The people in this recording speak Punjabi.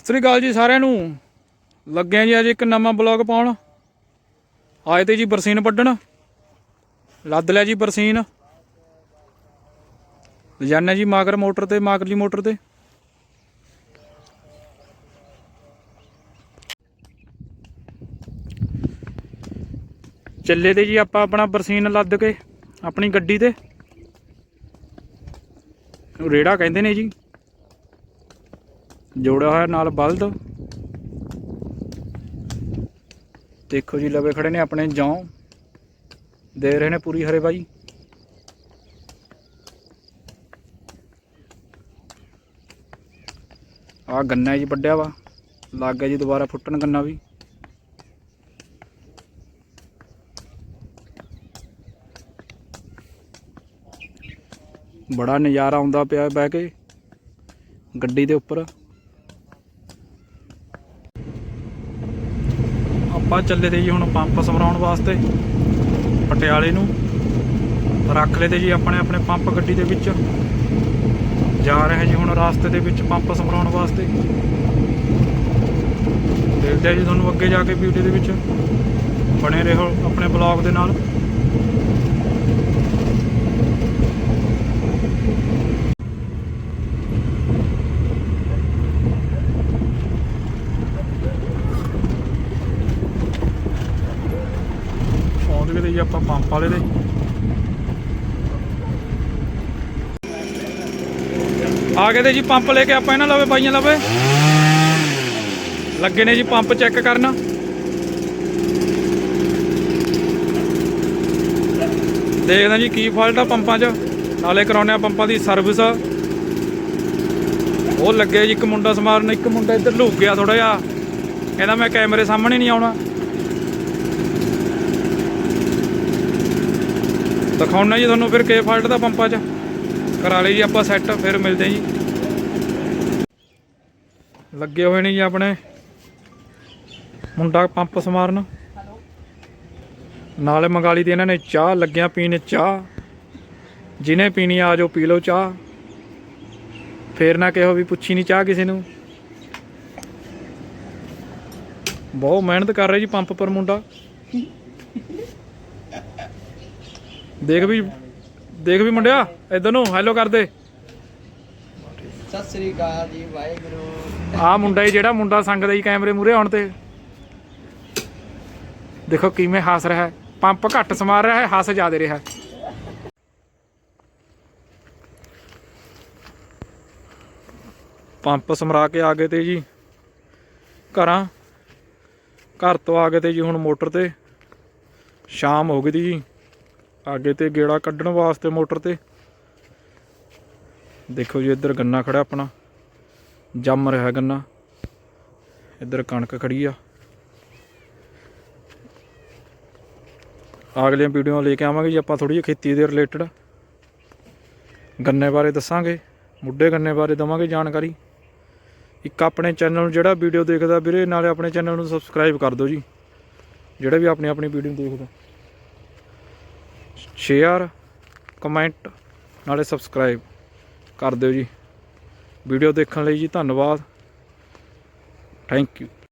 ਸਤਿ ਸ੍ਰੀ ਅਕਾਲ ਜੀ ਸਾਰਿਆਂ ਨੂੰ। ਲੱਗਿਆ ਜੀ ਅੱਜ ਇੱਕ ਨਵਾਂ ਬਲੌਗ ਪਾਉਣ। ਆਏ ਤੇ ਜੀ ਬਰਸੀਨ ਵੱਢਣ। ਲੱਦ ਲਿਆ ਜੀ ਬਰਸੀਨ। ਲਿਜਾਨਾ ਜੀ ਮਾਗਰ ਮੋਟਰ ਤੇ ਮਾਗਰਲੀ ਮੋਟਰ ਤੇ। ਚੱਲੇ ਤੇ ਜੀ ਆਪਾਂ ਆਪਣਾ ਬਰਸੀਨ ਲੱਦ ਕੇ ਆਪਣੀ ਗੱਡੀ ਤੇ। ਰੇੜਾ ਕਹਿੰਦੇ ਨੇ ਜੀ। ਜੋੜਿਆ ਹੋਇਆ ਨਾਲ ਬਲਦ। ਦੇਖੋ ਜੀ, ਲਵੇ ਖੜੇ ਨੇ ਆਪਣੇ ਜੌਂ। ਦੇ ਰਹੇ ਨੇ ਪੂਰੀ ਹਰੇ ਬਾਈ ਆ ਗੰਨਾ ਜੀ ਵੱਡਿਆ ਵਾ। ਲੱਗ ਗਿਆ ਜੀ ਦੁਬਾਰਾ ਫੁੱਟਣ ਗੰਨਾ ਵੀ। ਬੜਾ ਨਜ਼ਾਰਾ ਆਉਂਦਾ ਪਿਆ ਬਹਿ ਕੇ। ਗੱਡੀ ਦੇ ਉੱਪਰ। ਆਪਾਂ ਚੱਲੇ ਤੇ ਜੀ ਹੁਣ ਪੰਪ ਸਮਰਾਉਣ ਵਾਸਤੇ, ਪਟਿਆਲੇ ਨੂੰ। ਰੱਖ ਲਏ ਤੇ ਜੀ ਆਪਣੇ ਆਪਣੇ ਪੰਪ ਗੱਡੀ ਦੇ ਵਿੱਚ। ਜਾ ਰਹੇ ਜੀ ਹੁਣ ਰਾਸਤੇ ਦੇ ਵਿੱਚ ਪੰਪ ਸਮਰਾਉਣ ਵਾਸਤੇ। ਦੇਖਦੇ ਆ ਜੀ ਤੁਹਾਨੂੰ ਅੱਗੇ ਜਾ ਕੇ ਵੀਡੀਓ ਦੇ ਵਿੱਚ। ਬਣੇ ਰਹੋ ਆਪਣੇ ਬਲੌਗ ਦੇ ਨਾਲ। ਜੀ ਆਪਾਂ ਪੰਪ ਵਾਲੇ ਦੇ। ਆ ਗਏ ਤੇ ਜੀ ਪੰਪ ਲੈ ਕੇ ਆਪਾਂ ਇਹਨਾਂ ਲਵੇ, ਬਾਈਆਂ ਲਵੇ। ਲੱਗੇ ਨੇ ਜੀ ਪੰਪ ਚੈੱਕ ਕਰਨ। ਦੇਖਦੇ ਜੀ ਕੀ ਫਾਲਟ ਆ ਪੰਪਾਂ 'ਚ। ਨਾਲੇ ਕਰਾਉਨੇ ਆ ਪੰਪਾਂ ਦੀ ਸਰਵਿਸ ਉਹ ਲੱਗੇ ਜੀ ਇੱਕ ਮੁੰਡਾ ਸਮਾਰਨ, ਇੱਕ ਮੁੰਡਾ ਇੱਧਰ ਲੁਕ ਗਿਆ ਥੋੜਾ ਜਿਹਾ। ਕਹਿੰਦਾ ਮੈਂ ਕੈਮਰੇ ਸਾਹਮਣੇ ਨਹੀਂ ਆਉਣਾ। ਦਿਖਾਉਣਾ ਜੀ ਤੁਹਾਨੂੰ ਫਿਰ ਕੇ ਫਾਲਟ ਦਾ ਪੰਪਾਂ 'ਚ। ਕਰਾ ਲਈ ਜੀ ਆਪਾਂ ਸੈੱਟ ਫਿਰ ਮਿਲਦੇ ਜੀ। ਲੱਗੇ ਹੋਏ ਨੇ ਜੀ ਆਪਣੇ। ਮੁੰਡਾ ਪੰਪ ਸਮਾਰਨ। ਨਾਲੇ ਮੰਗਾਲੀ ਤੇ ਇਹਨਾਂ ਨੇ ਚਾਹ, ਲੱਗਿਆ ਪੀਣ ਚਾਹ। ਜਿਹਨੇ ਪੀਣੀ ਆ ਜਾਓ ਪੀ ਲਓ ਚਾਹ। ਫੇਰ ਨਾ ਕਿਹੋ ਵੀ ਪੁੱਛੀ ਨਹੀਂ ਚਾਹ ਕਿਸੇ ਨੂੰ। ਬਹੁਤ ਮਿਹਨਤ ਕਰ ਰਿਹਾ ਜੀ ਪੰਪ ਪਰ ਮੁੰਡਾ। ਦੇਖ ਵੀ ਦੇਖ ਵੀ ਮੁੰਡਿਆ ਇਧਰ ਨੂੰ ਹੈਲੋ ਕਰ ਦੇ। ਸਤਿ ਸ੍ਰੀ ਅਕਾਲ ਜੀ ਵਾਹਿਗੁਰੂ। ਆ ਮੁੰਡਾ ਹੀ ਜਿਹੜਾ ਮੁੰਡਾ ਸੰਗਦਾ ਜੀ ਕੈਮਰੇ ਮੂਰੇ ਆਉਣ ਤੇ। ਦੇਖੋ ਕਿਵੇਂ ਹੱਸ ਰਿਹਾ ਹੈ ਪੰਪ ਘੱਟ ਸਮਾਰ ਰਿਹਾ ਹੈ ਹੱਸ ਜ਼ਿਆਦਾ ਰਿਹਾ ਹੈ। ਪੰਪ ਸਮਰਾ ਕੇ ਆ ਗਏ ਤੇ ਜੀ ਘਰਾਂ। ਘਰ ਤੋਂ ਆ ਗਏ ਤੇ ਜੀ ਹੁਣ ਮੋਟਰ ਤੇ। ਸ਼ਾਮ ਹੋ ਗਈ ਤੀ ਜੀ। ਅੱਗੇ ਤੇ ਗੇੜਾ ਕੱਢਣ ਵਾਸਤੇ ਮੋਟਰ ਤੇ। ਦੇਖੋ ਜੀ, ਇੱਧਰ ਗੰਨਾ ਖੜਾ ਆਪਣਾ। ਜੰਮ ਰਿਹਾ ਗੰਨਾ। ਇੱਧਰ ਕਣਕ ਖੜੀ ਆ। ਅਗਲੀਆਂ ਵੀਡੀਓ ਲੈ ਕੇ ਆਵਾਂਗੇ ਜੀ, ਆਪਾਂ ਥੋੜੀ ਜਿਹੀ ਖੇਤੀ ਦੇ ਰਿਲੇਟਡ ਗੰਨੇ ਬਾਰੇ ਦੱਸਾਂਗੇ, ਮੁੱਢੇ ਗੰਨੇ ਬਾਰੇ ਦਵਾਂਗੇ ਜਾਣਕਾਰੀ। ਇੱਕ ਆਪਣੇ ਚੈਨਲ ਨੂੰ ਜਿਹੜਾ ਵੀਡੀਓ ਦੇਖਦਾ ਵੀਰੇ, ਨਾਲੇ ਆਪਣੇ ਚੈਨਲ ਨੂੰ ਸਬਸਕ੍ਰਾਈਬ ਕਰ ਦਿਓ ਜੀ। ਜਿਹੜਾ ਵੀ ਆਪਣੀ ਆਪਣੀ ਵੀਡੀਓ ਦੇਖਦਾ ਸ਼ੇਅਰ ਕਮੈਂਟ ਨਾਲੇ ਸਬਸਕ੍ਰਾਈਬ ਕਰ ਦਿਓ ਜੀ। ਵੀਡੀਓ ਦੇਖਣ ਲਈ ਜੀ ਧੰਨਵਾਦ। Thank you